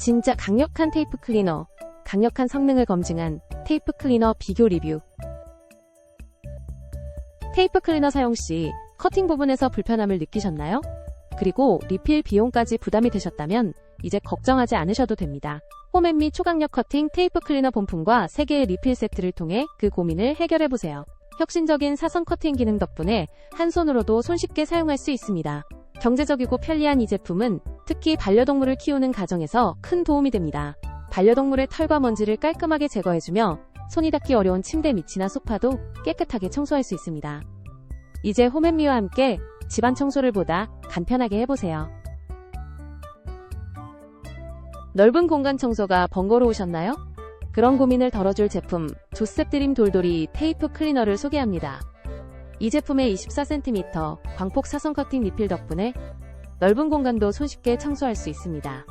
진짜 강력한 테이프 클리너, 강력한 성능을 검증한 테이프 클리너 비교 리뷰. 테이프 클리너 사용 시 커팅 부분에서 불편함을 느끼셨나요? 그리고 리필 비용까지 부담이 되셨다면 이제 걱정하지 않으셔도 됩니다. 홈앤미 초강력 커팅 테이프 클리너 본품과 3개의 리필 세트를 통해 그 고민을 해결해보세요. 혁신적인 사선 커팅 기능 덕분에 한 손으로도 손쉽게 사용할 수 있습니다. 경제적이고 편리한 이 제품은 특히 반려동물을 키우는 가정에서 큰 도움이 됩니다. 반려동물의 털과 먼지를 깔끔하게 제거해주며 손이 닿기 어려운 침대 밑이나 소파도 깨끗하게 청소할 수 있습니다. 이제 홈앤미와 함께 집안 청소를 보다 간편하게 해보세요. 넓은 공간 청소가 번거로우셨나요? 그런 고민을 덜어줄 제품 조셉 드림 돌돌이 테이프 클리너를 소개합니다. 이 제품의 24cm 광폭 사선 커팅 리필 덕분에 넓은 공간도 손쉽게 청소할 수 있습니다.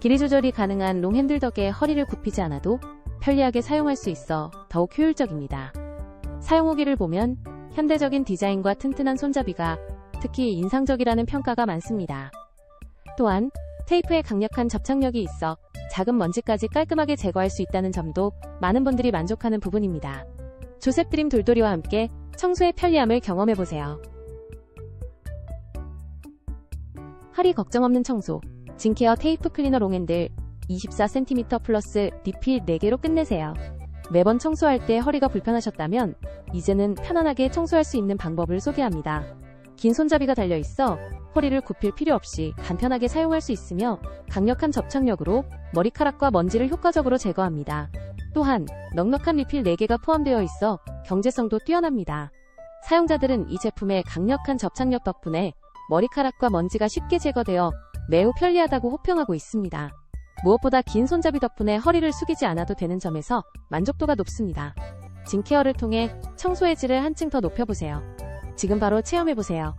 길이 조절이 가능한 롱 핸들 덕에 허리를 굽히지 않아도 편리하게 사용할 수 있어 더욱 효율적입니다. 사용 후기를 보면 현대적인 디자인과 튼튼한 손잡이가 특히 인상적이라는 평가가 많습니다. 또한 테이프에 강력한 접착력이 있어 작은 먼지까지 깔끔하게 제거할 수 있다는 점도 많은 분들이 만족하는 부분입니다. 조셉 드림 돌돌이와 함께 청소의 편리함을 경험해보세요. 허리 걱정 없는 청소. 진케어 테이프 클리너 롱핸들 24cm 플러스 리필 4개로 끝내세요. 매번 청소할 때 허리가 불편하셨다면 이제는 편안하게 청소할 수 있는 방법을 소개합니다. 긴 손잡이가 달려있어 허리를 굽힐 필요 없이 간편하게 사용할 수 있으며 강력한 접착력으로 머리카락과 먼지를 효과적으로 제거합니다. 또한 넉넉한 리필 4개가 포함되어 있어 경제성도 뛰어납니다. 사용자들은 이 제품의 강력한 접착력 덕분에 머리카락과 먼지가 쉽게 제거되어 매우 편리하다고 호평하고 있습니다. 무엇보다 긴 손잡이 덕분에 허리를 숙이지 않아도 되는 점에서 만족도가 높습니다. 진케어를 통해 청소의 질을 한층 더 높여보세요. 지금 바로 체험해보세요.